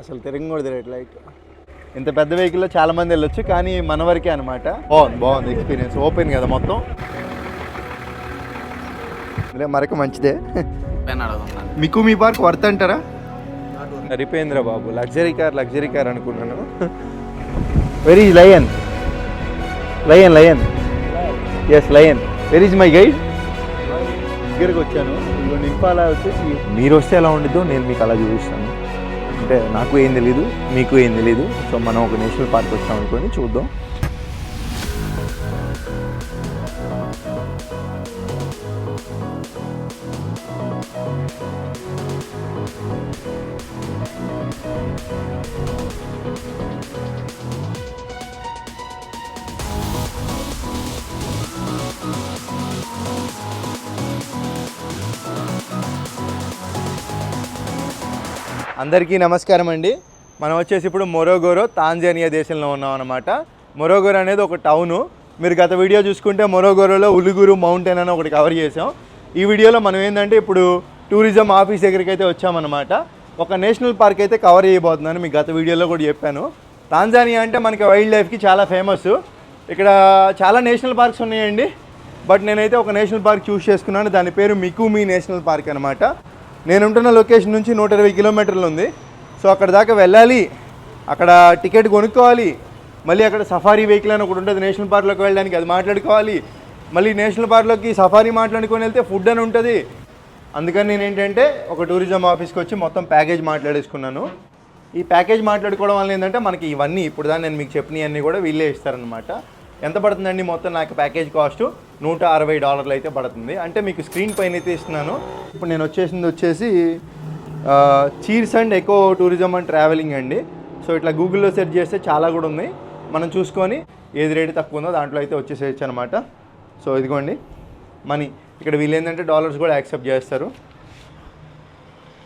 అసలు తిరగ కూడా తిరగట్లేదు లైట్ ఇంత పెద్ద వెహికల్లో చాలా మంది వెళ్ళొచ్చు కానీ మన వరకే అనమాట బాగుంది బాగుంది ఎక్స్పీరియన్స్ ఓపెన్ కదా మొత్తం. మరక మంచిదే. మీకు మీ పార్క్ వర్త్ అంటారా? సరిపోయిందిరా బాబు. లగ్జరీ కార్ లగ్జరీ కార్ అనుకున్నాను. Where is lion lion lion yes lion where is my guide దగ్గరికి వచ్చాను. నింపాలా వచ్చేసి. మీరు వస్తే ఎలా ఉండిద్దో నేను మీకు అలా చూపిస్తాను. అంటే నాకు ఏం తెలీదు మీకు ఏం తెలీదు. సో మనం ఒక నేషనల్ పార్క్ వచ్చాం అనుకొని చూద్దాం. అందరికీ నమస్కారం అండి. మనం వచ్చేసి ఇప్పుడు మొరోగోరో తాంజానియా దేశంలో ఉన్నాం అనమాట మొరోగోరో అనేది ఒక టౌను. మీరు గత వీడియో చూసుకుంటే మొరోగోరోలో ఉలుగురు మౌంటైన్ అని ఒకటి కవర్ చేసాం ఈ వీడియోలో మనం ఏంటంటే ఇప్పుడు టూరిజం ఆఫీస్ దగ్గరికి అయితే వచ్చామన్నమాట. ఒక నేషనల్ పార్క్ అయితే కవర్ చేయబోతున్నాను. మీకు గత వీడియోలో కూడా చెప్పాను. తాంజానియా అంటే మనకి వైల్డ్ లైఫ్కి చాలా ఫేమస్. ఇక్కడ చాలా నేషనల్ పార్క్స్ ఉన్నాయండి. బట్ నేనైతే ఒక నేషనల్ పార్క్ చూస్ చేసుకున్నాను. దాని పేరు మికుమి నేషనల్ పార్క్ అనమాట నేను ఉంటున్న లొకేషన్ నుంచి నూట ఇరవై కిలోమీటర్లు ఉంది. సో అక్కడ దాకా వెళ్ళాలి. అక్కడ టికెట్ కొనుక్కోవాలి. మళ్ళీ అక్కడ సఫారీ వెహికల్ అని ఒకటి ఉంటుంది నేషనల్ పార్క్లోకి వెళ్ళడానికి అది మాట్లాడుకోవాలి. మళ్ళీ నేషనల్ పార్క్లోకి సఫారీ మాట్లాడుకొని వెళ్తే ఫుడ్ అని ఉంటుంది. అందుకని నేను ఏంటంటే ఒక టూరిజం ఆఫీస్కి వచ్చి మొత్తం ప్యాకేజ్ మాట్లాడేసుకున్నాను. ఈ ప్యాకేజ్ మాట్లాడుకోవడం వల్ల ఏంటంటే మనకి ఇవన్నీ ఇప్పుడు దాన్ని నేను మీకు చెప్పినవన్నీ కూడా వీళ్ళే ఇస్తారనమాట ఎంత పడుతుందండి మొత్తం నాకు ప్యాకేజ్ కాస్ట్? నూట అరవై డాలర్లు అయితే పడుతుంది. అంటే మీకు స్క్రీన్ పైన అయితే ఇస్తున్నాను. ఇప్పుడు నేను వచ్చేసింది వచ్చేసి cheers and eco tourism and travelling అండి. సో ఇట్లా గూగుల్లో సెర్చ్ చేస్తే చాలా కూడా ఉన్నాయి. మనం చూసుకొని ఏది రేటు తక్కువ ఉందో దాంట్లో అయితే వచ్చేసేయచ్చు అనమాట సో ఇదిగోండి మనీ. ఇక్కడ వీళ్ళు ఏంటంటే డాలర్స్ కూడా యాక్సెప్ట్ చేస్తారు.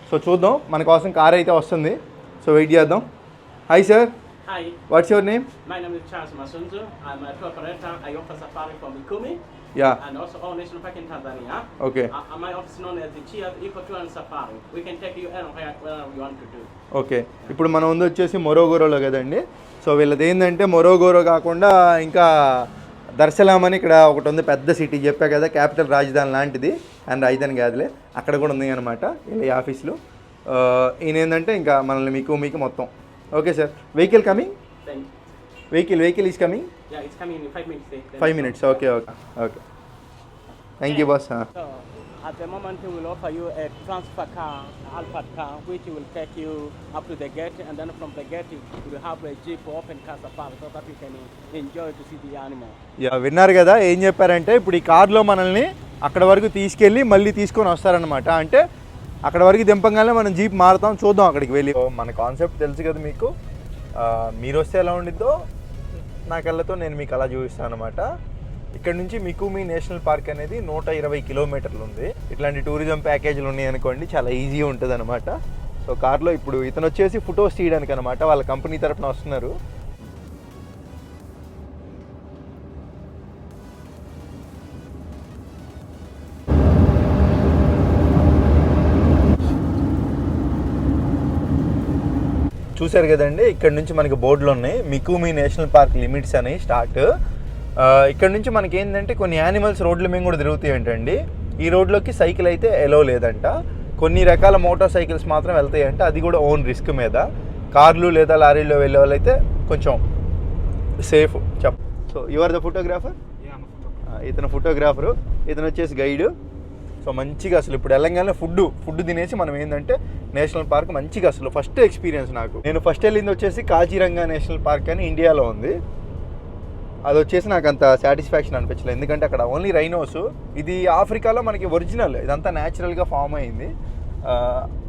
సో చూద్దాం మన కోసం కార్ అయితే వస్తుంది. సో వెయిట్ చేద్దాం. Hi sir Hi, what's your name my name is Charles Masunzu. I'm a tour operator. I offer safari from Mikumi yeah and also all national park in Tanzania. Okay Uh, uh, my office known as the Cheers Eco Tour and Safari. We can take you anywhere wherever you want to do. Okay ఇప్పుడు మనం ఉంది వచ్చేసి మొరోగోరోలో కదండి. So వీళ్ళది ఏంటంటే మొరోగోరో కాకుండా ఇంకా దర్శలాం అని ఇక్కడ ఒకటి ఉంది పెద్ద సిటీ చెప్పా కదా క్యాపిటల్ రాజధాని లాంటిది అండ్ రాజధాని కాదులే అక్కడ కూడా ఉంది అనమాట వీళ్ళ ఈ ఆఫీస్లో ఆ, ఈయన ఏంటంటే ఇంకా మనల్ని మీకు మీకు మొత్తం. Okay sir vehicle coming vehicle vehicle is coming five minutes okay okay okay thank you boss at the moment, we will offer you a transfer car, Alphard car, which will take you up to the gate, and then from the gate, you will have a jeep open car safari so that you can enjoy to see the animal. Yeah విన్నారు కదా ఏం చెప్పారంటే ఇప్పుడు ఈ కార్లో మనల్ని అక్కడ వరకు తీసుకెళ్ళి మళ్ళీ తీసుకొని వస్తారనమాట అంటే అక్కడ వరకు దింపంగానే మనం జీప్ మారుతాం చూద్దాం అక్కడికి వెళ్ళి మన కాన్సెప్ట్ తెలుసు కదా మీకు మీరు వస్తే ఎలా ఉండిద్దో నా కళ్ళతో నేను మీకు అలా చూపిస్తాను అనమాట ఇక్కడ నుంచి మికుమి నేషనల్ పార్క్ అనేది నూట ఇరవై కిలోమీటర్లు ఉంది. ఇట్లాంటి టూరిజం ప్యాకేజీలు ఉన్నాయి అనుకోండి చాలా ఈజీ ఉంటుంది అనమాట సో కార్లో ఇప్పుడు ఇతను వచ్చేసి ఫొటోస్ తీయడానికి అనమాట వాళ్ళ కంపెనీ తరపున వస్తున్నారు. చూశారు కదండి ఇక్కడ నుంచి మనకి బోర్డులు ఉన్నాయి. మికుమి నేషనల్ పార్క్ లిమిట్స్ అని స్టార్ట్. ఇక్కడ నుంచి మనకి ఏంటంటే కొన్ని యానిమల్స్ రోడ్ల మీద కూడా తిరుగుతాయి ఏంటండి. ఈ రోడ్లోకి సైకిల్ అయితే ఎలో లేదంట. కొన్ని రకాల మోటార్ సైకిల్స్ మాత్రం వెళ్తాయంట అది కూడా ఓన్ రిస్క్ మీద. కార్లు లేదా లారీల్లో వెళ్ళే వాళ్ళైతే కొంచెం సేఫ్ చెప్ సో యువర్ ద ఫోటోగ్రాఫర్ ఇతను ఫోటోగ్రాఫరు ఇతను వచ్చేసి గైడ్ సో మంచిగా అసలు ఇప్పుడు వెళ్ళంగానే ఫుడ్ ఫుడ్ తినేసి మనం ఏంటంటే నేషనల్ పార్క్ మంచిగా అసలు ఫస్ట్ ఎక్స్పీరియన్స్ నాకు. నేను ఫస్ట్ వెళ్ళింది వచ్చేసి కాజీరంగా నేషనల్ పార్క్ అని ఇండియాలో ఉంది. అది వచ్చేసి నాకు అంత సాటిస్ఫాక్షన్ అనిపించలేదు. ఎందుకంటే అక్కడ ఓన్లీ రైనోస్ ఇది ఆఫ్రికాలో మనకి ఒరిజినల్ ఇదంతా న్యాచురల్గా ఫామ్ అయింది.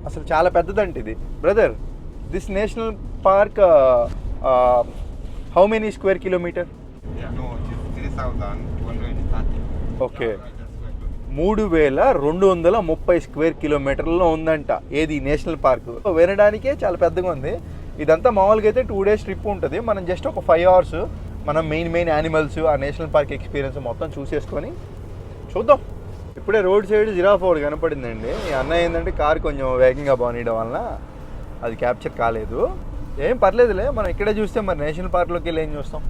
అసలు చాలా పెద్దదంట ఇది. Brother this national park how many square kilometer Yeah, no, it is 3,230. Okay మూడు వేల రెండు వందల ముప్పై స్క్వేర్ కిలోమీటర్లలో ఉందంట. ఏది? National park. వినడానికే చాలా పెద్దగా ఉంది. ఇదంతా మామూలుగా అయితే టూ డేస్ ట్రిప్ ఉంటుంది. మనం జస్ట్ ఒక ఫైవ్ అవర్స్ మనం మెయిన్ మెయిన్ యానిమల్స్ ఆ నేషనల్ పార్క్ ఎక్స్పీరియన్స్ మొత్తం చూసేసుకొని చూద్దాం. ఇప్పుడే రోడ్ సైడ్ జిరాఫ్ ఒకటి కనపడిందండి. ఈ అన్నయ్య ఏంటంటే కార్ కొంచెం వేగంగా బాగునేయడం వలన అది క్యాప్చర్ కాలేదు. ఏం పర్లేదులే మనం ఇక్కడే చూస్తే మరి నేషనల్ పార్క్లోకి వెళ్ళి ఏం చూస్తాం?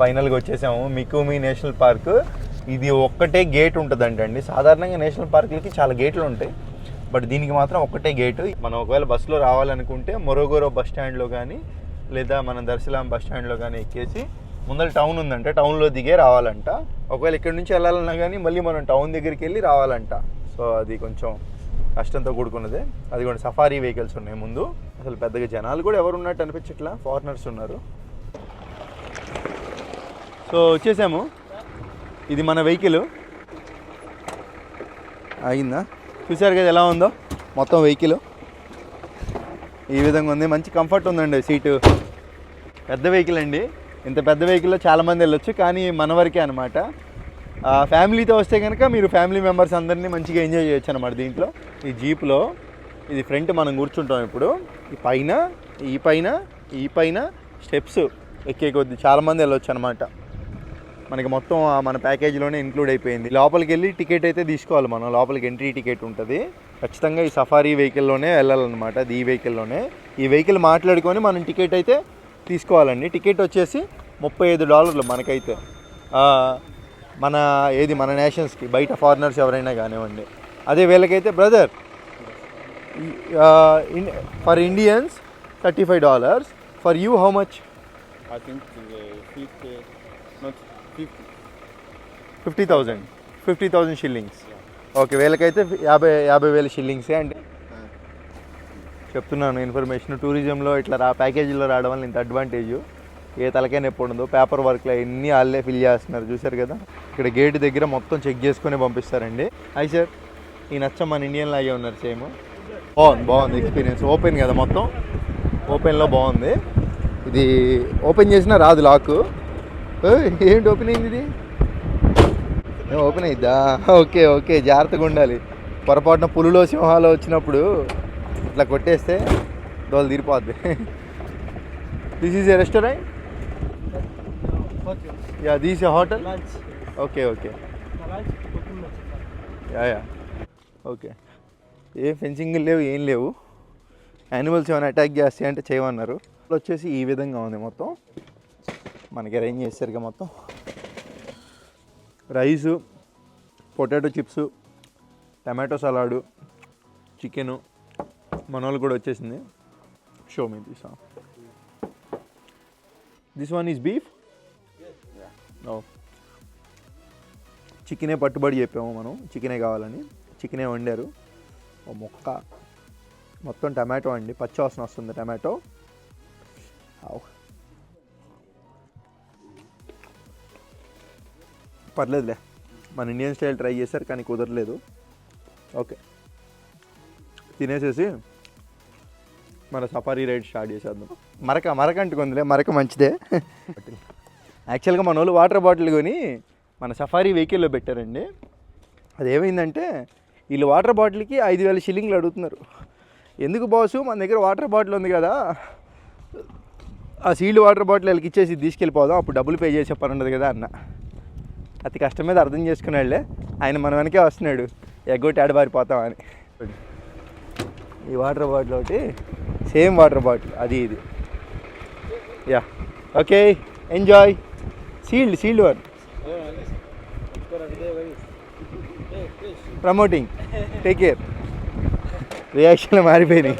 ఫైనల్గా వచ్చేసాము. Mikumi national park. ఇది ఒక్కటే గేట్ ఉంటుందంటండి సాధారణంగా నేషనల్ పార్కులకి చాలా గేట్లు ఉంటాయి. బట్ దీనికి మాత్రం ఒక్కటే గేటు. మనం ఒకవేళ బస్సులో రావాలనుకుంటే మొరోగోరో బస్ స్టాండ్లో కానీ లేదా మనం దర్శలాం బస్ స్టాండ్లో కానీ ఎక్కేసి ముందర టౌన్ ఉందంట. టౌన్లో దిగే రావాలంట. ఒకవేళ ఇక్కడి నుంచి వెళ్ళాలన్నా కానీ మళ్ళీ మనం టౌన్ దగ్గరికి వెళ్ళి రావాలంట. సో అది కొంచెం కష్టంతో కూడుకున్నదే. అది కూడా సఫారీ వెహికల్స్ ఉన్నాయి ముందు. అసలు పెద్దగా జనాలు కూడా ఎవరు ఉన్నట్టు అనిపించట్లా? ఫారినర్స్ ఉన్నారు. సో వచ్చేసాము. ఇది మన వెహికల్. అయిందా చూసారు కదా ఎలా ఉందో? మొత్తం వెహికల్. ఈ విధంగా ఉంది. మంచి కంఫర్ట్ ఉందండి సీటు. పెద్ద వెహికల్ అండి. ఇంత పెద్ద వెహికల్లో చాలామంది వెళ్ళొచ్చు కానీ మన వరకే అనమాట ఫ్యామిలీతో వస్తే కనుక మీరు ఫ్యామిలీ మెంబర్స్ అందరినీ మంచిగా ఎంజాయ్ చేయొచ్చు అనమాట దీంట్లో. ఈ జీప్లో ఇది ఫ్రంట్ మనం కూర్చుంటాం ఇప్పుడు. ఈ పైన ఈ పైన ఈ పైన స్టెప్స్ ఎక్కే కొద్ది చాలామంది వెళ్ళొచ్చు అనమాట మనకి మొత్తం ఆ మన ప్యాకేజీలోనే ఇంక్లూడ్ అయిపోయింది. లోపలికి వెళ్ళి టికెట్ అయితే తీసుకోవాలి మనం. లోపలికి ఎంట్రీ టికెట్ ఉంటుంది. ఖచ్చితంగా ఈ సఫారీ వెహికల్లోనే వెళ్ళాలన్నమాట. అది ఈ వెహికల్లోనే ఈ వెహికల్ మాట్లాడుకొని మనం టికెట్ అయితే తీసుకోవాలండి. టికెట్ వచ్చేసి ముప్పై ఐదు డాలర్లు మనకైతే. మన ఏది మన నేషన్స్కి బయట ఫారినర్స్ ఎవరైనా కానివ్వండి. అదే వీళ్ళకైతే brother for Indians thirty five dollars for you how much I think uh, the 50, not fifty. Thousand fifty thousand shillings okay వేలకైతే యాభై యాభై వేల షిల్లింగ్సే అంటే చెప్తున్నాను ఇన్ఫర్మేషన్. టూరిజంలో ఇట్లా రా ప్యాకేజీలో రావడం వల్ల ఇంత అడ్వాంటేజ్ ఏ తలకే నొప్పి ఉండదు. పేపర్ వర్క్లో ఎన్ని వాళ్ళే ఫిల్ చేస్తున్నారు. చూసారు కదా? ఇక్కడ గేట్ దగ్గర మొత్తం చెక్ చేసుకుని పంపిస్తారండి. హాయ్ సార్ ఈ నచ్చ మన ఇండియన్ లాగే ఉన్నారు సేమ్ బాగుంది బాగుంది ఎక్స్పీరియన్స్ ఓపెన్ కదా మొత్తం? ఓపెన్లో బాగుంది. ఇది ఓపెన్ చేసినా రాదు లాక్ ఏంటి ఓపెన్ అయింది ఇది? ఏం ఓపెన్ అయిద్దా ఓకే ఓకే జాగ్రత్తగా ఉండాలి. పొరపాటున పులులో సింహాలు వచ్చినప్పుడు ఇట్లా కొట్టేస్తే దోలు తీరిపోద్ది. This is a restaurant yeah this a hotel. Okay okay. Yeah yeah okay A fencing లేవు ఏం లేవు. యానిమల్స్ ఏమైనా అటాక్ చేస్తాయి అంటే చేయమన్నారు వచ్చేసి ఈ విధంగా ఉంది మొత్తం. మనకి అరేంజ్ చేశారుగా మొత్తం. Rice potato chips tomato salad chicken మనోళ్ళు కూడా వచ్చేసింది. Show me this this one is beef or చికెనే పట్టుబడి చెప్పాము మనం. చికెనే కావాలని. చికెనే వండారు. ఓ మొక్క. మొత్తం టమాటో అండి. పచ్చి వాసన వస్తుంది టమాటో పర్లేదులే. మన ఇండియన్ స్టైల్ ట్రై చేశారు కానీ కుదరలేదు. ఓకే తినేసేసి మన సఫారీ రైడ్ స్టార్ట్ చేసేద్దాం. మరక మరక అంటుకుందిలే మరక మంచిదే. యాక్చువల్గా మన వాళ్ళు వాటర్ బాటిల్ కొని మన సఫారీ వెహికల్లో పెట్టారండి. అది ఏమైందంటే వీళ్ళు వాటర్ బాటిల్కి ఐదు వేల షిల్లింగ్లు అడుగుతున్నారు. ఎందుకు బాసు? మన దగ్గర వాటర్ బాటిల్ ఉంది కదా. ఆ సీల్డ్ వాటర్ బాటిల్ వాళ్ళకి ఇచ్చేసి తీసుకెళ్ళిపోదాం అప్పుడు డబ్బులు పే చేసే పని ఉండదు కదా అన్న. అతి కష్టం మీద అర్థం చేసుకున్నాడులే ఆయన మన వెనకే వస్తున్నాడు. ఎగ్గొట్టి ఆడబారిపోతామని ఈ వాటర్ బాటిల్ ఒకటి సేమ్ వాటర్ బాటిల్ అది ఇది. Yeah okay enjoy. Sealed sealed one. Promoting take care. రియాక్షన్లు మారిపోయినాయి.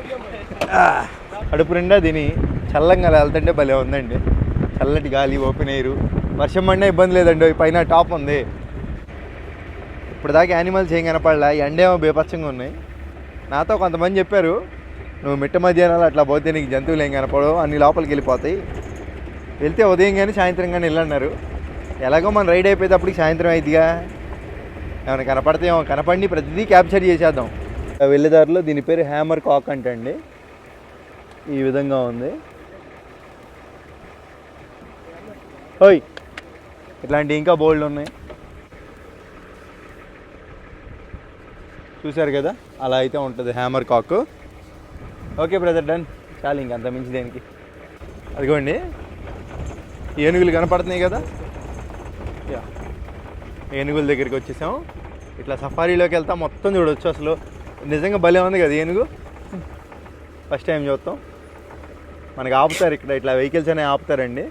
ఆ, కడుపు నిండా తిని చల్లంగా వెళ్తుంటే భలే ఉందండి. చల్లటి గాలి ఓపెన్ ఎయిర్. వర్షం పడినా ఇబ్బంది లేదండి. పైన టాప్ ఉంది. ఇప్పుడు దాకా యానిమల్స్ ఏం కనపడలే. ఎండేమో బేపచ్చంగా ఉన్నాయి. నాతో కొంతమంది చెప్పారు నువ్వు మిట్ట మధ్యాహ్నాలు అట్లా పోతే నీకు జంతువులు ఏం కనపడవు. అన్ని లోపలికి వెళ్ళిపోతాయి. వెళ్తే ఉదయం కానీ సాయంత్రం కానీ వెళ్ళన్నారు. ఎలాగో మనం రైడ్ అయిపోయేటప్పటికి సాయంత్రం అయిద్దిగా. ఏమైనా కనపడితేమో కనపడి ప్రతిదీ క్యాప్చర్ చేసేద్దాం. వెళ్ళేదారిలో దీని పేరు హ్యామర్ కాక్ అంటండి. ఈ విధంగా ఉంది. ఓయ్! ఇట్లాంటి ఇంకా బోల్డ్ ఉన్నాయి. చూశారు కదా? అలా అయితే ఉంటుంది hammer cock okay brother done చాలు ఇంకంత మించి దేనికి. అదిగోండి. ఏనుగులు కనపడుతున్నాయి కదా? యా ఏనుగుల దగ్గరికి వచ్చేసాం ఇట్లా సఫారీలోకి వెళ్తా. మొత్తం చూడొచ్చు అసలు. నిజంగా భలే ఉంది కదా ఏనుగు? ఫస్ట్ టైం చూస్తాం. మనకి ఆపుతారు ఇక్కడ. ఇట్లా వెహికల్స్ అనేవి ఆపుతారండి.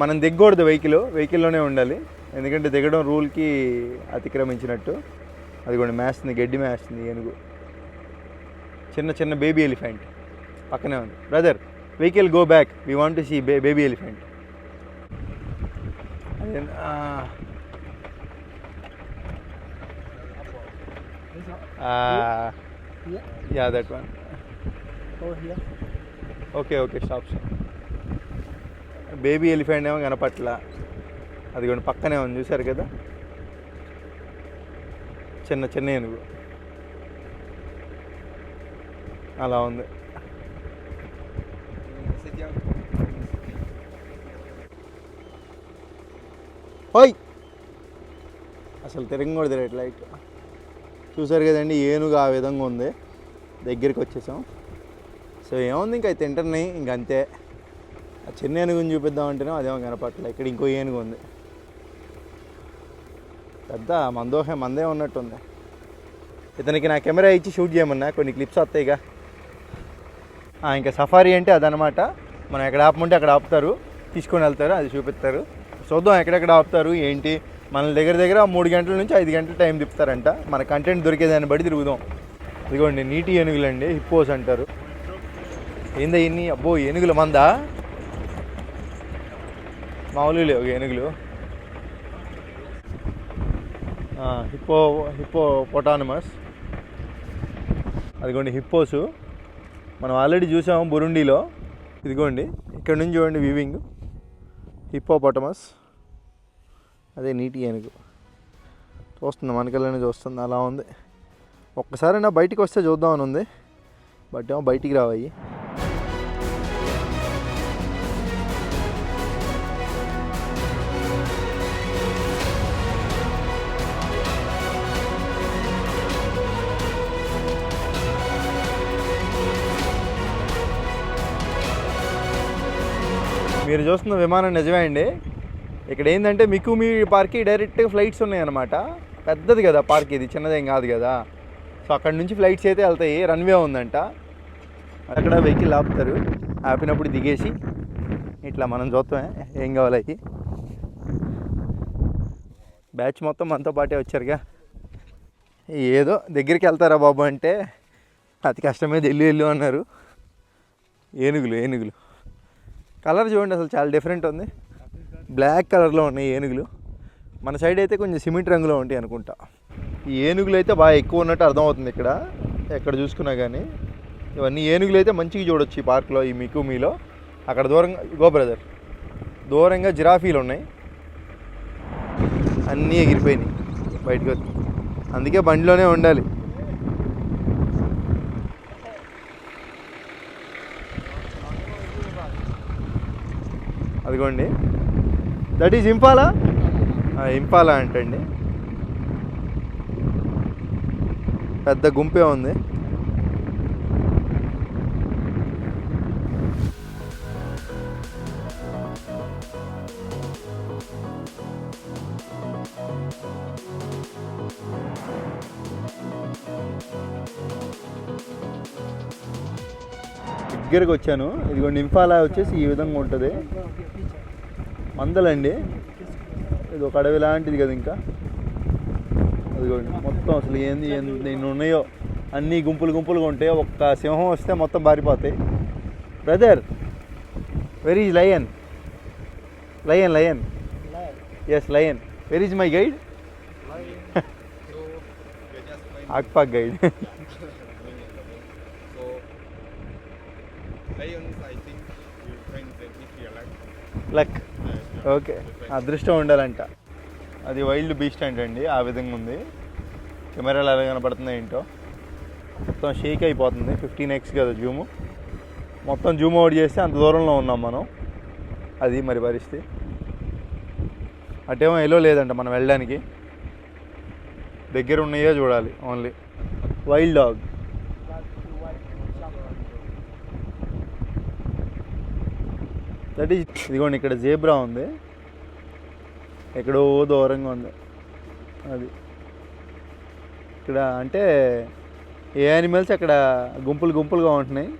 మనం దిగకూడదు వెహికల్ వెహికల్లోనే ఉండాలి. ఎందుకంటే దిగడం రూల్కి అతిక్రమించినట్టు. అదిగోండి మేస్తుంది గడ్డి మేస్తుంది ఏనుగు. చిన్న చిన్న బేబీ ఎలిఫెంట్. పక్కనే ఉంది. Brother vehicle go back. We want to see baby elephant. Yeah that one. Okay okay stop stop baby elephant ఏమో కనపట్ల. అది కొన్ని పక్కనే ఉంది చూసారు కదా? చిన్న చిన్న ఏనుగు. అలా ఉంది. ఓయ్! అసలు తిరగకూడదు రేట్ లైట్. చూసారు కదండి ఏనుగు ఆ విధంగా ఉంది. దగ్గరికి వచ్చేసాం. సో ఏముంది ఇంకా తింటున్నాయి ఇంక అంతే ఆ చిన్న ఏనుగుని చూపిద్దామంటేనే అదేమో కనపట్లే ఇక్కడ ఇంకో ఏనుగు ఉంది. పెద్ద మందోహే మందే ఉన్నట్టుంది. ఇతనికి నా కెమెరా ఇచ్చి షూట్ చేయమన్నా. కొన్ని క్లిప్స్ వస్తాయిగా. ఇంకా సఫారీ అంటే అదనమాట మనం ఎక్కడ ఆపమంటే అక్కడ ఆపుతారు. తీసుకొని వెళ్తారు అది చూపిస్తారు. చూద్దాం ఎక్కడెక్కడ ఆపుతారు ఏంటి? మన దగ్గర దగ్గర మూడు గంటల నుంచి ఐదు గంటల టైం తిప్పుతారంట. మన కంటెంట్ దొరికేదాన్ని బట్టి తిరుగుదాం. ఇదిగోండి నీటి ఏనుగులండి. హిప్పోస్ అంటారు. ఏందా ఇన్ని? అబ్బో ఏనుగుల మందా? మామూలు లేవు ఏనుగులు హిప్పో హిప్పో పొటానమస్ అదిగోండి హిప్పోసు మనం ఆల్రెడీ చూసాము బురుండిలో. ఇదిగోండి ఇక్కడ నుంచి చూడండి వీవింగ్ హిప్పో పొటమస్ అదే నీటి ఏనుగు చూస్తుంది మనకెళ్ళని చూస్తుంది అలా ఉంది. ఒక్కసారైనా బయటికి వస్తే చూద్దామని ఉంది. బట్ ఏమో బయటికి రావాయి మీరు చూస్తున్న విమానం నిజమే అండి. ఇక్కడ ఏంటంటే మీకు మీ పార్క్కి డైరెక్ట్ ఫ్లైట్స్ ఉన్నాయన్నమాట. పెద్దది కదా పార్క్ ఇది చిన్నదేం కాదు కదా. సో అక్కడ నుంచి ఫ్లైట్స్ అయితే వెళ్తాయి రన్వే ఉందంట. అక్కడ వెహికల్ ఆపుతారు ఆపినప్పుడు దిగేసి ఇట్లా మనం చూస్తామే ఏం కావాలి అవి బ్యాచ్ మొత్తం మనతో పాటే వచ్చారుగా. ఏదో దగ్గరికి వెళ్తారా బాబు అంటే అతి కష్టమే వెళ్ళు వెళ్ళు అన్నారు. ఏనుగులు ఏనుగులు. కలర్ చూడండి అసలు చాలా డిఫరెంట్ ఉంది. బ్లాక్ కలర్లో ఉన్నాయి ఏనుగులు. మన సైడ్ అయితే కొంచెం సిమెంట్ రంగులో ఉంటాయి అనుకుంటా. ఈ ఏనుగులు అయితే బాగా ఎక్కువ ఉన్నట్టు అర్థమవుతుంది ఇక్కడ. ఎక్కడ చూసుకున్నా కానీ. ఇవన్నీ ఏనుగులు అయితే మంచిగా చూడొచ్చు ఈ పార్క్లో ఈ మికుమీలో అక్కడ దూరంగా గో బ్రదర్ దూరంగా జిరాఫీలు ఉన్నాయి. అన్నీ ఎగిరిపోయినాయి బయటకు వచ్చి. అందుకే బండిలోనే ఉండాలి. అదిగోండి దట్ ఈజ్ ఇంపాలా ఇంపాలా అంటండి. పెద్ద గుంపే ఉంది. దగ్గరకు వచ్చాను. ఇదిగోండి ఇంఫాలా వచ్చేసి ఈ విధంగా ఉంటుంది. మందలండి. ఇది ఒక అడవి లాంటిది కదా ఇంకా. అదిగోండి మొత్తం అసలు ఏంది ఎన్ని ఉన్నాయో అన్ని గుంపులు గుంపులుగా ఉంటాయి. ఒక్క సింహం వస్తే మొత్తం పారిపోతాయి. Brother where is lion lion lion yes lion where is my guide ఆక్పాక్ guide So, luck okay అదృష్టం ఉండాలంట. అది వైల్డ్ బీస్ట్ అంటండి ఆ విధంగా ఉంది. కెమెరాలు ఎలా కనపడుతుంది ఏంటో. మొత్తం షేక్ అయిపోతుంది ఫిఫ్టీన్ ఎక్స్ కదా జూము. మొత్తం జూమ్ అవుట్ చేస్తే అంత దూరంలో ఉన్నాం మనం. అది మరి పరిస్థితి. అటేమో ఎలో లేదంట మనం వెళ్ళడానికి. దగ్గర ఉన్నాయో చూడాలి only. Wild dog. That is ఇదిగోండి ఇక్కడ జేబ్రా ఉంది. ఎక్కడో దూరంగా ఉంది. అది. ఇక్కడ అంటే ఏ యానిమల్స్ అక్కడ గుంపులు గుంపులుగా ఉంటున్నాయి.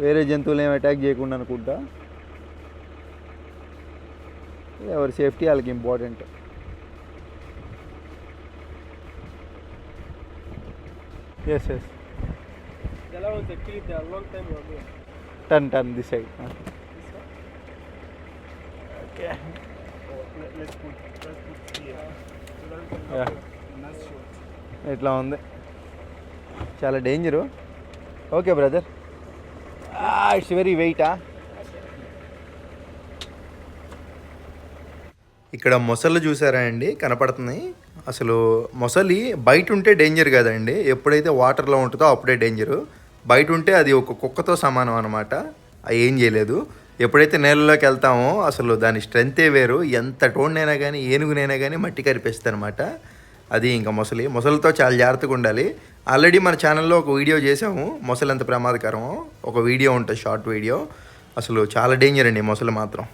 వేరే జంతువులు ఏమి అటాక్ చేయకుండా అనుకుంటా. ఎవరి సేఫ్టీ వాళ్ళకి important yes yes The other ones actually they are long time ago. Turn turn this side okay Let's put, let's put here. Nice shot. ఇట్లా ఉంది. చాలా danger okay brother it's very వెయిటా ఇక్కడ మొసళ్ళు చూసారా అండి? కనపడుతున్నాయి అసలు మొసలి బయట ఉంటే డేంజర్ కదండి. ఎప్పుడైతే వాటర్లో ఉంటుందో అప్పుడే డేంజరు బయట ఉంటే అది ఒక కుక్కతో సమానం అనమాట అది ఏం చేయలేదు. ఎప్పుడైతే నేలలోకి వెళ్తామో అసలు దాని స్ట్రెంతే వేరు. ఎంత టోన్నైనా కానీ ఏనుగునైనా కానీ మట్టి కరిపేస్తుంది అనమాట అది ఇంకా మొసలి. మొసలితో చాలా జాగ్రత్తగా ఉండాలి. ఆల్రెడీ మన ఛానల్లో ఒక వీడియో చేసాము మొసలు ఎంత ప్రమాదకరమో. ఒక వీడియో ఉంటుంది షార్ట్ వీడియో. అసలు చాలా డేంజర్ అండి మొసలు మాత్రం.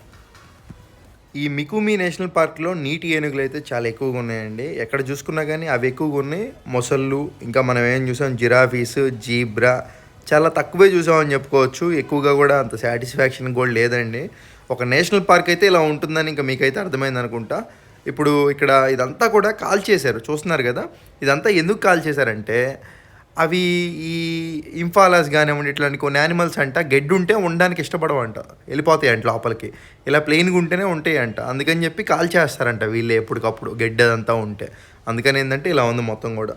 ఈ మికుమి నేషనల్ పార్క్లో నీటి ఏనుగులు అయితే చాలా ఎక్కువగా ఉన్నాయండి. ఎక్కడ చూసుకున్నా కానీ అవి ఎక్కువగా ఉన్నాయి. మొసళ్ళు ఇంకా మనం ఏం చూసాం? జిరాఫీస్ జీబ్రా చాలా తక్కువే చూసామని చెప్పుకోవచ్చు. ఎక్కువగా కూడా అంత సాటిస్ఫాక్షన్ కూడా లేదండి. ఒక నేషనల్ పార్క్ అయితే ఇలా ఉంటుందని ఇంకా మీకైతే అర్థమైంది అనుకుంటా. ఇప్పుడు ఇక్కడ ఇదంతా కూడా కాల్ చేశారు. చూస్తున్నారు కదా? ఇదంతా ఎందుకు కాల్ చేశారంటే అవి ఈ ఇంఫాలాస్ కానివ్వండి ఇట్లాంటి కొన్ని యానిమల్స్ అంట గడ్డి ఉంటే ఉండడానికి ఇష్టపడవంట. వెళ్ళిపోతాయి అంట లోపలికి. ఇలా ప్లెయిన్గా ఉంటేనే ఉంటాయి అంట. అందుకని చెప్పి కాల్ చేస్తారంట వీళ్ళు ఎప్పటికప్పుడు గడ్డి అదంతా ఉంటే. అందుకని ఏంటంటే ఇలా ఉంది మొత్తం కూడా.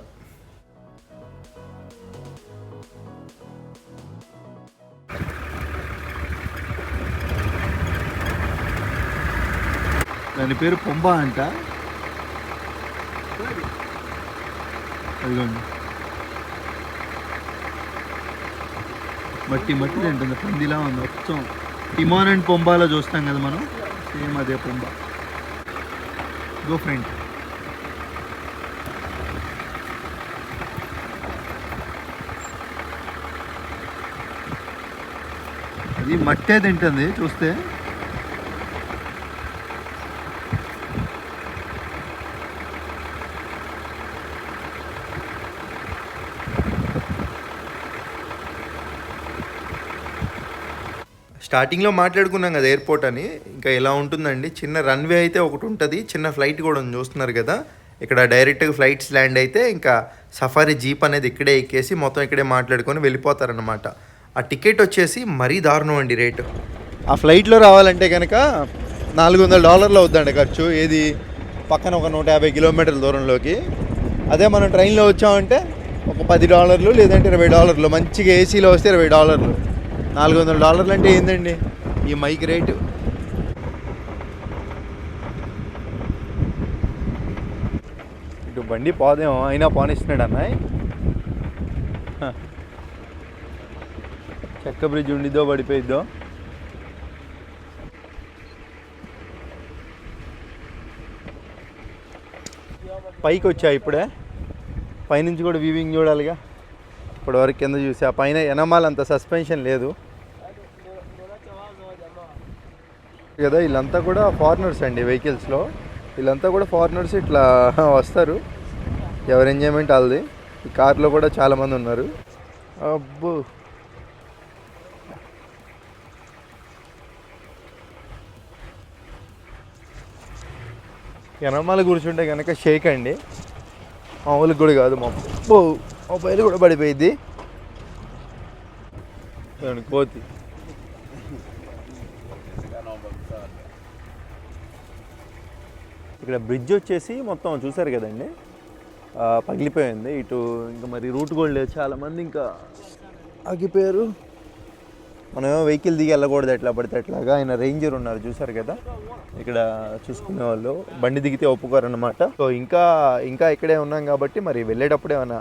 దాని పేరు పొంబ అంట. అదిగోండి. మట్టి మట్టి తింటుంది పందిలా ఉంది మొత్తం. టిమోన్ అండ్ పొంబాలో చూస్తాం కదా మనం? సేమ్ అదే పొంబ. గో ఫ్రెండ్ అది మట్టే తింటుంది చూస్తే. స్టార్టింగ్లో మాట్లాడుకున్నాం కదా ఎయిర్పోర్ట్ అని. ఇంకా ఎలా ఉంటుందండి? చిన్న రన్వే అయితే ఒకటి ఉంటుంది. చిన్న ఫ్లైట్ కూడా చూస్తున్నారు కదా. ఇక్కడ డైరెక్ట్గా ఫ్లైట్స్ ల్యాండ్ అయితే ఇంకా సఫారీ జీప్ అనేది ఇక్కడే ఎక్కేసి మొత్తం ఇక్కడే మాట్లాడుకొని వెళ్ళిపోతారనమాట ఆ టికెట్ వచ్చేసి మరీ దారుణం అండి రేటు. ఆ ఫ్లైట్లో రావాలంటే కనుక నాలుగు వందల డాలర్లు అవుద్దండి ఖర్చు. ఏది? పక్కన ఒక నూట యాభై కిలోమీటర్ల దూరంలోకి. అదే మనం ట్రైన్లో వచ్చామంటే ఒక పది డాలర్లు లేదంటే ఇరవై డాలర్లు. మంచిగా ఏసీలో వస్తే ఇరవై డాలర్లు. నాలుగు వందల డాలర్లు అంటే ఏందండి? ఈ మైక్ రేటు. ఇటు బండి పోదేమో అయినా పోనిస్తున్నాడు అన్నాయ్ చెక్క బ్రిడ్జ్ ఉండిద్దో పడిపోయిద్దో. పైకి వచ్చా ఇప్పుడే? పైనుంచి కూడా వీవింగ్ చూడాలిగా. ఇప్పటివరకు కింద చూసి ఆ పైన ఎనమాల్ అంత సస్పెన్షన్ లేదు. కదా వీళ్ళంతా కూడా ఫారినర్స్ అండి వెహికల్స్లో వీళ్ళంతా కూడా ఫారినర్స్ ఇట్లా వస్తారు. ఎవరి ఎంజాయ్మెంట్ వాళ్ళది ఈ కార్లో కూడా చాలామంది ఉన్నారు. అబ్బో. ఎనమాల కూర్చుంటే కనుక షేక్ అండి. మామూలుగా కూడా కాదు మా అబ్బో. మొబైల్ కూడా పడిపోయింది. కోతి. ఇక్కడ బ్రిడ్జ్ వచ్చేసి మొత్తం చూసారు కదండి? పగిలిపోయింది. ఇటు ఇంకా మరి రూట్ కూడా లేదు. చాలామంది ఇంకా ఆగిపోయారు. మనమేమో వెహికల్ దిగి వెళ్ళకూడదు. ఎట్లా పడితే అట్లాగా ఆయన రేంజర్ ఉన్నారు. చూసారు కదా? ఇక్కడ చూసుకునే వాళ్ళు. బండి దిగితే ఒప్పుకోరు అనమాట సో ఇంకా ఇంకా ఇక్కడే ఉన్నాం కాబట్టి మరి వెళ్ళేటప్పుడు ఏమైనా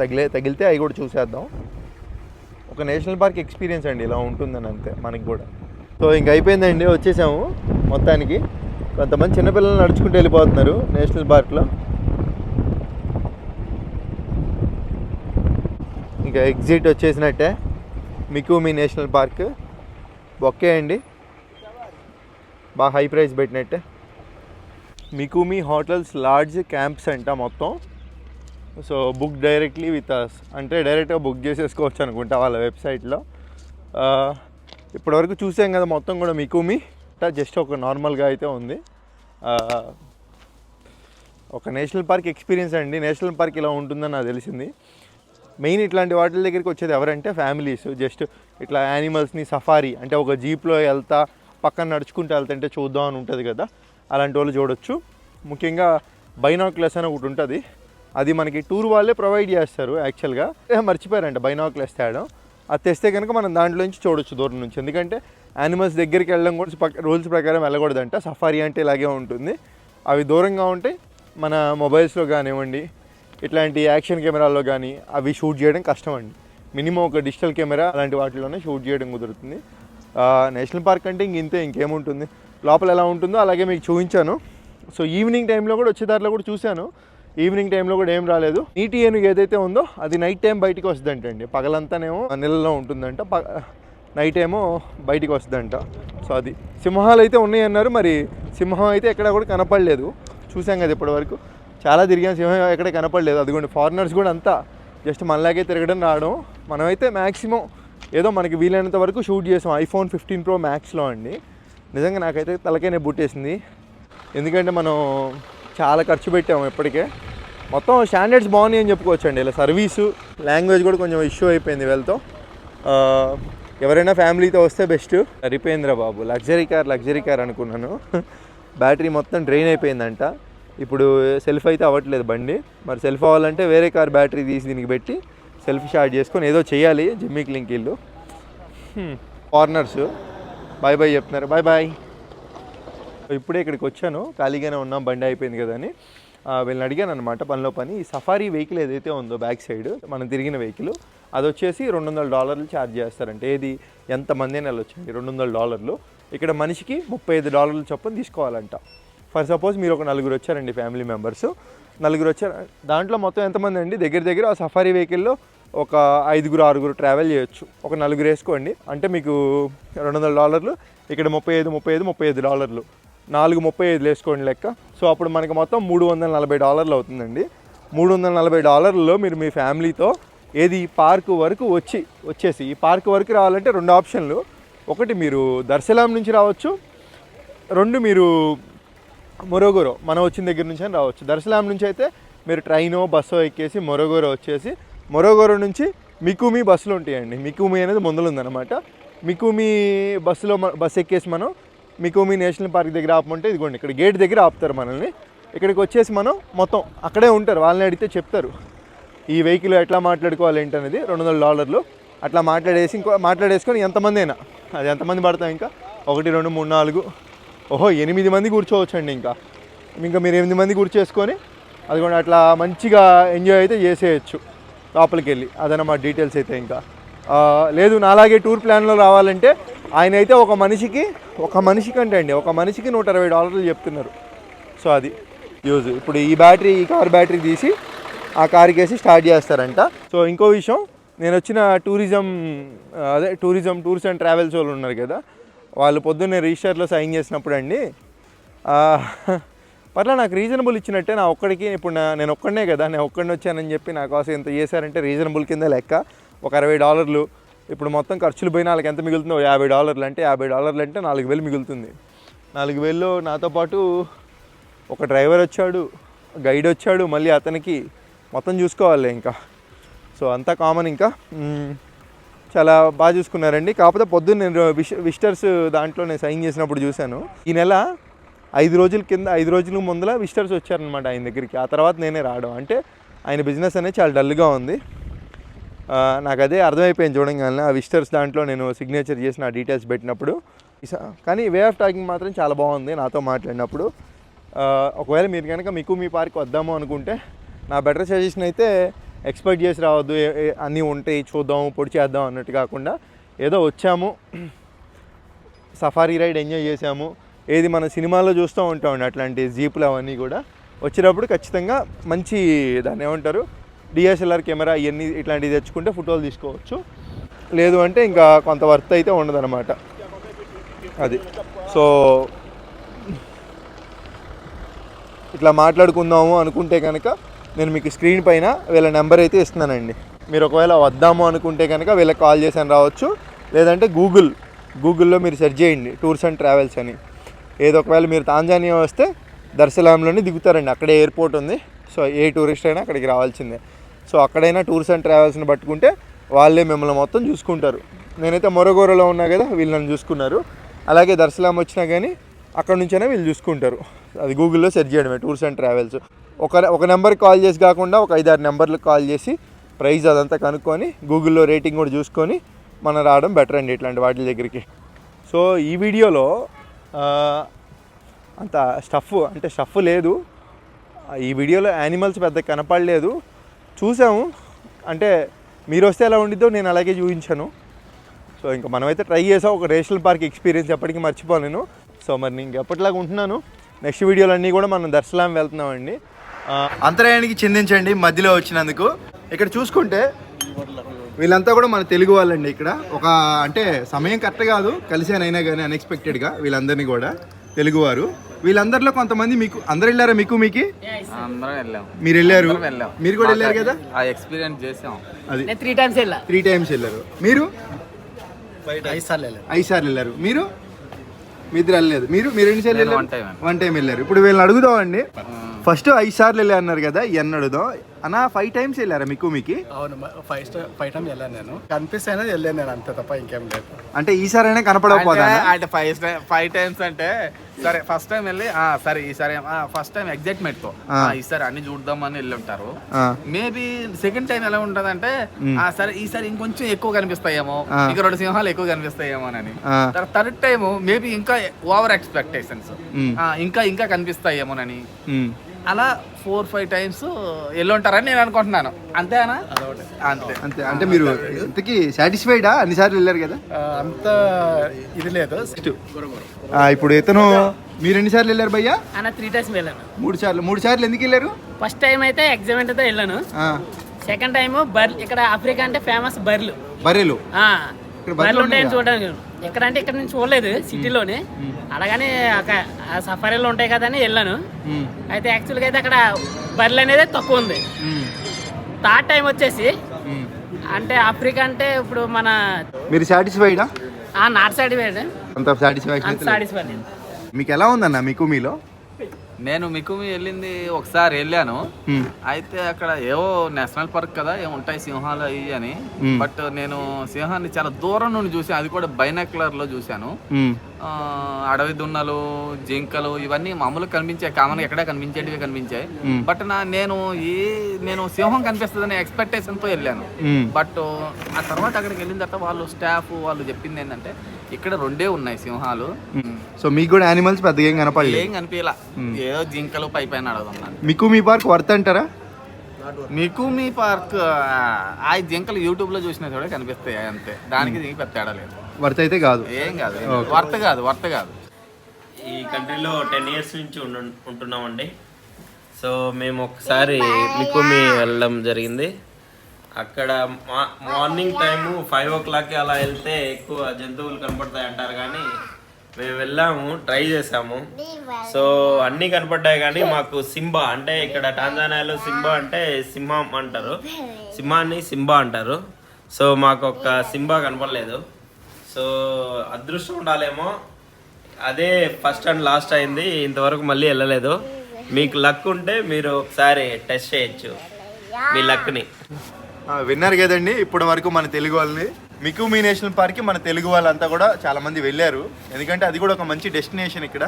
తగిలే తగిలితే అవి కూడా చూసేద్దాం. ఒక నేషనల్ పార్క్ ఎక్స్పీరియన్స్ అండి ఇలా ఉంటుందని అంతే మనకి కూడా. సో ఇంక అయిపోయిందండి వచ్చేసాము మొత్తానికి. కొంతమంది చిన్నపిల్లలు నడుచుకుంటూ వెళ్ళిపోతున్నారు నేషనల్ పార్క్లో. ఇంకా ఎగ్జిట్ వచ్చేసినట్టే మికుమి నేషనల్ పార్క్. ఒకే అండి. బాగా హై ప్రైస్ పెట్టినట్టే. మికుమి హోటల్స్ లాడ్జ్ క్యాంప్స్ అంట మొత్తం. So book directly with us అంటే డైరెక్ట్గా బుక్ చేసేసుకోవచ్చు అనుకుంటా వాళ్ళ వెబ్సైట్లో. ఇప్పటివరకు చూసాం కదా మొత్తం కూడా మీకు మీ జస్ట్ ఒక నార్మల్గా అయితే ఉంది. ఒక నేషనల్ పార్క్ ఎక్స్పీరియన్స్ అండి. నేషనల్ పార్క్ ఇలా ఉంటుందని నాకు తెలిసింది. మెయిన్ ఇట్లాంటి వాటి దగ్గరికి వచ్చేది ఎవరంటే ఫ్యామిలీస్. జస్ట్ ఇట్లా యానిమల్స్ని సఫారీ అంటే ఒక జీప్లో వెళ్తా పక్కన నడుచుకుంటూ వెళ్తుంటే చూద్దాం అని ఉంటుంది కదా. అలాంటి వాళ్ళు చూడొచ్చు. ముఖ్యంగా బైనాక్లెస్ అని ఒకటి ఉంటుంది. అది మనకి టూర్ వాళ్ళే ప్రొవైడ్ చేస్తారు యాక్చువల్గా. ఏ, మర్చిపోయారంట బైనాక్లెస్ తేడం. అది తెస్తే కనుక మనం దాంట్లో నుంచి చూడొచ్చు దూరం నుంచి. ఎందుకంటే యానిమల్స్ దగ్గరికి వెళ్ళడం కూడా పక్క రూల్స్ ప్రకారం వెళ్ళకూడదంట. సఫారీ అంటే ఇలాగే ఉంటుంది. అవి దూరంగా ఉంటే మన మొబైల్స్లో కానివ్వండి ఇట్లాంటి యాక్షన్ కెమెరాల్లో కానీ అవి షూట్ చేయడం కష్టం అండి మినిమం ఒక డిజిటల్ కెమెరా అలాంటి వాటిలోనే షూట్ చేయడం కుదురుతుంది. నేషనల్ పార్క్ అంటే ఇంక ఇంతే ఇంకేముంటుంది? లోపల ఎలా ఉంటుందో అలాగే మీకు చూపించాను. సో ఈవినింగ్ టైంలో కూడా వచ్చే దారిలో కూడా చూశాను. ఈవినింగ్ టైంలో కూడా ఏం రాలేదు. నీటి ఏనుగు ఏదైతే ఉందో అది నైట్ టైం బయటికి వస్తుందంటండి. పగలంతానేమో నీళ్ళలో ఉంటుందంట. పగ నైట్ ఏమో బయటికి వస్తుందంట. సో అది సింహాలు అయితే ఉన్నాయి అన్నారు మరి సింహం అయితే ఎక్కడ కూడా కనపడలేదు. చూసాం కదా ఇప్పటివరకు చాలా తిరిగాం. సింహం ఎక్కడ కనపడలేదు. అదిగోండి ఫారినర్స్ కూడా అంతా జస్ట్ మనలాగే తిరగడం రావడం. మనమైతే మ్యాక్సిమం ఏదో మనకి వీలైనంత వరకు షూట్ చేసాం. ఐఫోన్ ఫిఫ్టీన్ ప్రో మ్యాక్స్లో అండి. నిజంగా నాకైతే తలకైనా బుట్టేసింది ఎందుకంటే మనం చాలా ఖర్చు పెట్టాము ఇప్పటికే. మొత్తం స్టాండర్డ్స్ బాగున్నాయి అని చెప్పుకోవచ్చు అండి ఇలా సర్వీసు లాంగ్వేజ్ కూడా కొంచెం ఇష్యూ అయిపోయింది వీళ్ళతో. ఎవరైనా ఫ్యామిలీతో వస్తే best Ripendra Babu luxury car luxury car అనుకున్నాను. బ్యాటరీ మొత్తం డ్రైన్ అయిపోయిందంట. ఇప్పుడు సెల్ఫ్ అయితే అవ్వట్లేదు బండి. మరి సెల్ఫ్ అవ్వాలంటే వేరే కార్ బ్యాటరీ తీసి దీనికి పెట్టి సెల్ఫ్ స్టార్ట్ చేసుకొని ఏదో చేయాలి. జిమ్మికి లింక్ ఇల్లు. కార్నర్స్ బాయ్ బాయ్ చెప్తున్నారు. బాయ్ బాయ్ ఇప్పుడే ఇక్కడికి వచ్చాను. ఖాళీగానే ఉన్నాం బండి అయిపోయింది కదా అని. వీళ్ళని అడిగాను అనమాట పనిలో పని. ఈ సఫారీ వెహికల్ ఏదైతే ఉందో బ్యాక్ సైడ్ మనం తిరిగిన వెహికల్ అది వచ్చేసి రెండు వందల డాలర్లు ఛార్జ్ చేస్తారంటే. ఏది? ఎంతమంది అని వెళ్ళొచ్చండి రెండు వందల డాలర్లు. ఇక్కడ మనిషికి ముప్పై ఐదు డాలర్లు చొప్పున తీసుకోవాలంట. ఫర్ సపోజ్ మీరు ఒక నలుగురు వచ్చారండి ఫ్యామిలీ మెంబర్స్. నలుగురు వచ్చారు దాంట్లో మొత్తం ఎంతమంది అండి? దగ్గర దగ్గర ఆ సఫారీ వెహికల్లో ఒక ఐదుగురు ఆరుగురు ట్రావెల్ చేయొచ్చు. ఒక నలుగురు వేసుకోండి. అంటే మీకు రెండు వందల డాలర్లు ఇక్కడ ముప్పై ఐదు ముప్పై ఐదు ముప్పై ఐదు డాలర్లు. నాలుగు ముప్పై ఐదు వేసుకోండి లెక్క. సో అప్పుడు మనకి మొత్తం మూడు వందల నలభై డాలర్లు అవుతుందండి. మూడు వందల నలభై డాలర్లలో మీరు మీ ఫ్యామిలీతో ఏది ఈ పార్క్ వరకు వచ్చి వచ్చేసి ఈ పార్క్ వరకు రావాలంటే రెండు ఆప్షన్లు. ఒకటి మీరు దర్శలాం నుంచి రావచ్చు. రెండు మీరు మొరగోరో మనం వచ్చిన దగ్గర నుంచి అని రావచ్చు. దర్శలాం నుంచి అయితే మీరు ట్రైనో బస్సో ఎక్కేసి మొరగోరో వచ్చేసి మొరగోరో నుంచి మికుమి బస్సులు ఉంటాయండి. మికుమి అనేది ముందులో ఉందన్నమాట. మికుమి బస్సులో మ- బస్ ఎక్కేసి మనం మికుమి నేషనల్ పార్క్ దగ్గర ఆపమంటే ఇదిగోండి ఇక్కడ గేట్ దగ్గర ఆపుతారు మనల్ని. ఇక్కడికి వచ్చేసి మనం మొత్తం అక్కడే ఉంటారు వాళ్ళని అడిగితే చెప్తారు. ఈ వెహికల్ ఎట్లా మాట్లాడుకోవాలి ఏంటనేది రెండు వందల డాలర్లు. అట్లా మాట్లాడేసి ఇంకో మాట్లాడేసుకొని ఎంతమంది అయినా అది ఎంతమంది పడతాం ఇంకా? ఒకటి రెండు మూడు నాలుగు. ఓహో ఎనిమిది మంది కూర్చోవచ్చండి ఇంకా. ఇంకా మీరు ఎనిమిది మంది కూర్చేసుకొని అది కూడా అట్లా మంచిగా ఎంజాయ్ అయితే చేసేయచ్చు లోపలికి వెళ్ళి అదనమాట డీటెయిల్స్ అయితే ఇంకా. లేదు లేదు నాలాగే టూర్ ప్లాన్లో రావాలంటే ఆయన అయితే ఒక మనిషికి ఒక మనిషికి అంటే అండి ఒక మనిషికి నూట ఇరవై డాలర్లు చెప్తున్నారు. సో అది యూజ్. ఇప్పుడు ఈ బ్యాటరీ ఈ కార్ బ్యాటరీ తీసి ఆ కార్కి వేసి స్టార్ట్ చేస్తారంట. సో ఇంకో విషయం నేను వచ్చిన టూరిజం అదే టూరిజం టూర్స్ అండ్ ట్రావెల్స్ వాళ్ళు ఉన్నారు కదా వాళ్ళు పొద్దున్నే రిజిస్టర్లో సైన్ చేసినప్పుడు అండి ఆ, పర్లా నాకు రీజనబుల్ ఇచ్చినట్టే నా ఒక్కడికి ఇప్పుడు నా- నేను ఒక్కడనే కదా నేను ఒక్కడిని వచ్చానని చెప్పి నా అసలు ఎంత చేశారంటే రీజనబుల్ కింద లెక్క ఒక అరవై డాలర్లు ఇప్పుడు మొత్తం ఖర్చులు పోయిన వాళ్ళకి ఎంత మిగులుతుందో యాభై డాలర్లు అంటే యాభై డాలర్లు అంటే నాలుగు వేలు మిగులుతుంది. నాలుగు వేలు నాతో పాటు ఒక డ్రైవర్ వచ్చాడు గైడ్ వచ్చాడు మళ్ళీ అతనికి మొత్తం చూసుకోవాలి ఇంకా. సో అంతా కామన్ ఇంకా. చాలా బాగా చూసుకున్నారండి. కాకపోతే పొద్దున్న నేను విష విజిటర్స్ దాంట్లో నేను సైన్ చేసినప్పుడు చూశాను. ఈ నెల ఐదు రోజుల కింద ఐదు రోజుల ముందర విజిటర్స్ వచ్చారనమాట ఆయన దగ్గరికి. ఆ తర్వాత నేనే రావడం. అంటే ఆయన బిజినెస్ అనేది చాలా డల్గా ఉంది. నాకు అదే అర్థమైపోయింది చూడంగానే ఆ విజిటర్స్ దాంట్లో నేను సిగ్నేచర్ చేసి నా డీటెయిల్స్ పెట్టినప్పుడు. కానీ వే ఆఫ్ టాకింగ్ మాత్రం చాలా బాగుంది నాతో మాట్లాడినప్పుడు. ఒకవేళ మీరు కనుక మీకు మీ పార్క్ వద్దాము అనుకుంటే నా బెటర్ సజెషన్ అయితే ఎక్స్పెక్ట్ చేసి రావద్దు అన్నీ ఉంటాయి చూద్దాము పొడి చేద్దాం అన్నట్టు కాకుండా ఏదో వచ్చాము సఫారీ రైడ్ ఎంజాయ్ చేసాము ఏది మన సినిమాలో చూస్తూ ఉంటామండి అట్లాంటి జీపులు అవన్నీ కూడా. వచ్చినప్పుడు ఖచ్చితంగా మంచి దాన్ని ఏమంటారు డిఎస్ఎల్ఆర్ కెమెరా ఇవన్నీ ఇట్లాంటివి తెచ్చుకుంటే ఫోటోలు తీసుకోవచ్చు. లేదు అంటే ఇంకా కొంత వర్త్ అయితే ఉండదన్నమాట. అది. సో ఇట్లా మాట్లాడుకుందాము అనుకుంటే కనుక నేను మీకు స్క్రీన్ పైన వీళ్ళ నెంబర్ అయితే ఇస్తున్నానండి. మీరు ఒకవేళ వద్దాము అనుకుంటే కనుక వీళ్ళకి కాల్ చేసి అని రావచ్చు. లేదంటే గూగుల్ గూగుల్లో మీరు సెర్చ్ చేయండి టూర్స్ అండ్ ట్రావెల్స్ అని. ఏదో ఒకవేళ మీరు తాంజానియా వస్తే దర్శలాంలోనే దిగుతారండి. అక్కడే ఎయిర్పోర్ట్ ఉంది. సో ఏ టూరిస్ట్ అయినా అక్కడికి రావాల్సిందే. సో అక్కడైనా టూర్స్ అండ్ ట్రావెల్స్ని పట్టుకుంటే వాళ్ళే మిమ్మల్ని మొత్తం చూసుకుంటారు. నేనైతే మొరగోరలో ఉన్నా కదా వీళ్ళు నన్ను చూసుకున్నారు. అలాగే దర్శనం వచ్చినా కానీ అక్కడ నుంచైనా వీళ్ళు చూసుకుంటారు. అది గూగుల్లో సెర్చ్ చేయడమే టూర్స్ అండ్ ట్రావెల్స్. ఒక ఒక నెంబర్కి కాల్ చేసి కాకుండా ఒక ఐదారు నెంబర్లకు కాల్ చేసి ప్రైస్ అదంతా కనుక్కొని గూగుల్లో రేటింగ్ కూడా చూసుకొని మనం రావడం బెటర్ అండి ఇట్లాంటి వాటి దగ్గరికి. సో ఈ వీడియోలో అంత స్టఫ్ అంటే స్టఫ్ లేదు. ఈ వీడియోలో యానిమల్స్ పెద్ద కనపడలేదు. చూసాము. అంటే మీరు వస్తే ఎలా ఉండిద్దో నేను అలాగే చూపించాను. సో ఇంకా మనమైతే ట్రై చేసాం. ఒక రేషనల్ పార్క్ ఎక్స్పీరియన్స్ ఎప్పటికీ మర్చిపోలేను సో మరి నేను ఎప్పటిలాగా ఉంటున్నాను. నెక్స్ట్ వీడియోలు అన్నీ కూడా మనం దర్శనం వెళ్తున్నామండి. అంతరాయానికి చెందించండి మధ్యలో వచ్చినందుకు. ఇక్కడ చూసుకుంటే వీళ్ళంతా కూడా మన తెలుగు వాళ్ళండి ఇక్కడ. ఒక అంటే సమయం కరెక్ట్ కాదు. కలిసేనైనా కానీ అన్ఎక్స్పెక్టెడ్గా వీళ్ళందరినీ కూడా తెలుగువారు వీళ్ళందరిలో కొంతమంది మీకు అందరు వెళ్ళారా మీకు మీకు? అందరం వెళ్ళాం. మీరు వెళ్ళారు? వెళ్ళాం. మీరు కూడా వెళ్ళారు కదా? ఆ ఎక్స్పీరియన్స్ చేసాం. అది. నేను త్రీ టైమ్స్ వెళ్ళా. త్రీ టైమ్స్ వెళ్ళారు. మీరు? ఐదు సార్లు వెళ్ళాను ఐదు సార్లు వెళ్ళారు. మీరు? మీ ఇద్దరు వెళ్ళలేదు. మీరు? మీరు ఎన్నిసార్లు వెళ్ళారు. వన్ టైం వెళ్ళారు. ఇప్పుడు వీళ్ళని అడుగుదాం అండి ఫస్ట్ ఐదు సార్లు వెళ్ళారు అన్నారు కదా ఎన్ని అడుగుదాం. అన్న ఫైవ్ టైమ్స్ వెళ్ళారా మీకు మీకు? అవును ఫైవ్ స్టార్ ఫైవ్ టైం వెళ్ళాను నేను. కనిపిస్తేనే వెళ్ళాను నేను అంతే తప్ప ఇంకేం లేదు. అంటే ఈసారైనా కనపడకపోదా అంటే అంటే ఫైవ్ ఫైవ్ టైమ్స్ అంటే సరే ఫస్ట్ టైం వెళ్ళి ఆ, సరే ఈసారి ఫస్ట్ టైం ఎగ్జైట్మెంట్తో. ఈసారి అన్ని చూద్దామని వెళ్ళి ఉంటారు. మేబీ సెకండ్ టైం ఎలా ఉంటదంటే ఆ సరే ఈసారి ఇంకొంచెం ఎక్కువ కనిపిస్తాయేమో. ఇంకా రెండు సింహాలు ఎక్కువ కనిపిస్తాయేమో అని. థర్డ్ టైం మేబీ ఇంకా ఓవర్ ఎక్స్పెక్టేషన్స్. ఇంకా ఇంకా కనిపిస్తాయేమోనని. అలా ఫోర్ ఫైవ్ టైమ్స్ వెళ్ళి ఉంటారని నేను అనుకుంటున్నాను. అంతేనా? అంతే. అంతే. అంటే మీరు ఇంతకీ సాటిస్ఫైడా అన్నిసార్లు వెళ్ళారు కదా? అంత ఇది లేదు. ఇప్పుడు ఇతను మీరు ఎన్నిసార్లు వెళ్ళారు భయ్యా? అన్న త్రీ టైమ్స్ వెళ్ళాను. మూడు సార్లు. మూడు సార్లు ఎందుకు వెళ్ళారు? ఫస్ట్ టైం అయితే ఎగ్జామెంట్తో వెళ్ళాను. ఆ, సెకండ్ టైం బర్ ఇక్కడ ఆఫ్రికా అంటే ఫేమస్ బర్రెలు బర్రెలు. ఆ, ఇక్కడ బర్రెలు ఉంటాయని? చూడడానికి. ఎక్కడ అంటే ఇక్కడ నేను చూడలేదు సిటీలోనే. అలాగని ఒక- సఫారీలు ఉంటాయి కదా అని వెళ్ళాను అయితే యాక్చువల్గా అయితే అక్కడ బర్రెలు అనేది తక్కువ ఉంది. థర్డ్ టైం వచ్చేసి. అంటే ఆఫ్రికా అంటే ఇప్పుడు మన మీరు సాటిస్ఫైడా? సైడ్ వేడు అంత సాటిస్ఫై మీకు ఎలా ఉందన్న మీకు మీలో? నేను మికుమి వెళ్ళింది ఒకసారి వెళ్ళాను. అయితే అక్కడ ఏవో నేషనల్ పార్క్ కదా ఏమో ఉంటాయి సింహాలు అవి అని. బట్ నేను సింహాన్ని చాలా దూరం నుండి చూసాను అది కూడా బైనాక్యులర్లో చూశాను అడవి దున్నలు జింకలు ఇవన్నీ మామూలుగా కనిపించాయి. కామన్ ఎక్కడే కనిపించేటివి కనిపించాయి. బట్ నా నేను ఏ నేను సింహం కనిపిస్తుందని ఎక్స్పెక్టేషన్తో వెళ్ళాను. బట్ ఆ తర్వాత అక్కడికి వెళ్ళిన తర్వాత వాళ్ళు స్టాఫ్ వాళ్ళు చెప్పింది ఏంటంటే ఇక్కడ రెండే ఉన్నాయి సింహాలు. సో మీకు కూడా యానిమల్స్ పెద్దగా ఏం కనపడలేదు? ఏం కనిపించలా. ఏదో జింకలు పై పైన అడుగుతున్నాను మీకు మీ పార్క్ వర్త్ అంటారా? మీకు మీ పార్క్ ఆ జింకలు యూట్యూబ్లో చూసిన చోడే కనిపిస్తాయి అంతే. దానికి దీనికి పెద్ద తేడా లేదు. వర్త్ అయితే కాదు. ఏం కాదు వర్త కాదు వర్త కాదు. ఈ కంట్రీలో టెన్ ఇయర్స్ నుంచి ఉంటున్నామండి. సో మేము ఒకసారి మికుమి వెళ్ళడం జరిగింది. అక్కడ మా మార్నింగ్ టైము ఫైవ్ ఓ క్లాక్కి అలా వెళ్తే ఎక్కువ జంతువులు కనపడతాయి అంటారు కానీ మేము వెళ్ళాము ట్రై చేసాము సో అన్నీ కనపడ్డాయి కానీ మాకు సింబా అంటే ఇక్కడ టాంజానియాలో సింబా అంటే సింహం అంటారు. సింహాన్ని సింబా అంటారు. సో మాకు ఒక సింబా కనపడలేదు. సో అదృష్టం ఉండాలేమో. అదే ఫస్ట్ అండ్ లాస్ట్ అయింది ఇంతవరకు మళ్ళీ వెళ్ళలేదు. మీకు లక్ ఉంటే మీరు ఒకసారి టెస్ట్ చేయొచ్చు మీ లక్ని. విన్నారు కదండి ఇప్పటి వరకు మన తెలుగు వాళ్ళని. మికు మీ నేషనల్ పార్క్కి మన తెలుగు వాళ్ళంతా కూడా చాలా మంది వెళ్ళారు. ఎందుకంటే అది కూడా ఒక మంచి డెస్టినేషన్ ఇక్కడ.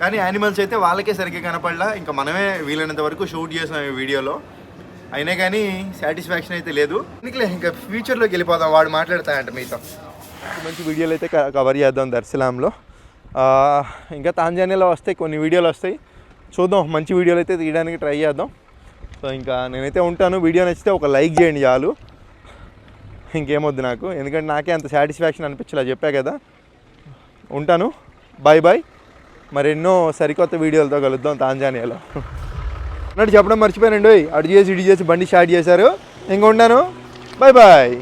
కానీ యానిమల్స్ అయితే వాళ్ళకే సరిగ్గా కనపడలా. ఇంకా మనమే వీలైనంత వరకు షూట్ చేసాం ఈ వీడియోలో. అయినా కానీ సాటిస్ఫాక్షన్ అయితే లేదు. ఇంకా ఫ్యూచర్లోకి వెళ్ళిపోదాం వాడు మాట్లాడతాయంట మీతో. మంచి వీడియోలు అయితే కవర్ చేద్దాం దర్శనంలో ఇంకా తాంజానియాలో వస్తాయి కొన్ని వీడియోలు వస్తాయి. చూద్దాం మంచి వీడియోలు అయితే తీయడానికి ట్రై చేద్దాం. సో ఇంకా నేనైతే ఉంటాను. వీడియో నచ్చితే ఒక లైక్ చేయండి చాలు. ఇంకేమొద్దు నాకు. ఎందుకంటే నాకే అంత సాటిస్ఫాక్షన్ అనిపించలే చెప్పా కదా. ఉంటాను. బాయ్ బాయ్ మరెన్నో సరికొత్త వీడియోలతో కలుద్దాం తాంజానియాలో. అన్నట్టు చెప్పడం మర్చిపోయానండి అటు చేసి ఇటు చేసి బండి స్టార్ట్ చేశారు. ఇంక ఉంటాను. Bye bye